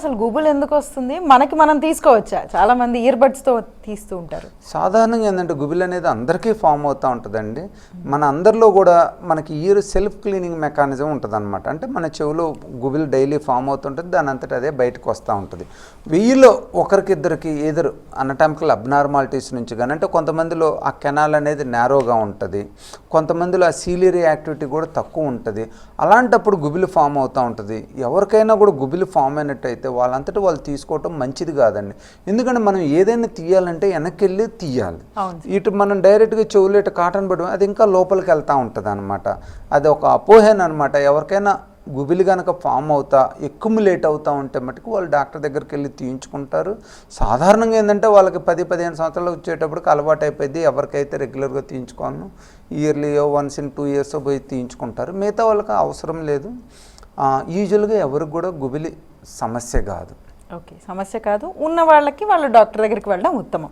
అసలు గూగుల్ ఎందుకు వస్తుంది? మనకి మనం తీసుకోవచ్చా? చాలా మంది ఇయర్ బడ్స్తో తీస్తూ ఉంటారు. సాధారణంగా ఏంటంటే గుబిల్ అనేది అందరికీ ఫామ్ అవుతూ ఉంటుందండి. మన అందరిలో కూడా మనకి ఇయర్ సెల్ఫ్ క్లీనింగ్ మెకానిజం ఉంటుంది అనమాట అంటే మన చెవిలో గుబిల్ డైలీ ఫామ్ అవుతుంటుంది దాని అంతటా అదే బయటకు వస్తూ ఉంటుంది. వెయ్యిలో ఒకరికిద్దరికి ఎదురు అనటామికల్ అబ్నార్మాలిటీస్ నుంచి కానీ అంటే కొంతమందిలో ఆ కెనాల్ అనేది నేరోగా ఉంటుంది. కొంతమందిలో ఆ సీలియరీ యాక్టివిటీ కూడా తక్కువ ఉంటుంది. అలాంటప్పుడు గుబిలు ఫామ్ అవుతూ ఉంటుంది. ఎవరికైనా కూడా గుబిలు ఫామ్ అయినట్టయితే వాళ్ళంతటా వాళ్ళు తీసుకోవటం మంచిది కాదండి. ఎందుకంటే మనం ఏదైనా తీయాలంటే వెనక్కి వెళ్ళి తీయాలి ఇటు మనం డైరెక్ట్గా చెవులు ఇటు కాటన్ పడడం అది ఇంకా లోపలికి వెళ్తూ ఉంటుంది అనమాట అది ఒక అపోహేన అనమాట ఎవరికైనా గుబిలి కనుక ఫామ్ అవుతా ఎక్యుములేట్ అవుతా ఉంటే మటుకు వాళ్ళు డాక్టర్ దగ్గరికి వెళ్ళి తీయించుకుంటారు. సాధారణంగా ఏంటంటే వాళ్ళకి పది పదిహేను సంవత్సరాలు వచ్చేటప్పటికి అలవాటు అయిపోయింది. ఎవరికైతే రెగ్యులర్గా తీయించుకోను yearly once in two years పోయి తీయించుకుంటారు. మిగతా వాళ్ళకి అవసరం లేదు. యూజువల్గా ఎవరికి కూడా గుబిలి సమస్య కాదు. ఓకే సమస్య కాదు. ఉన్న వాళ్ళకి వాళ్ళు డాక్టర్ దగ్గరికి వెళ్ళడం ఉత్తమం.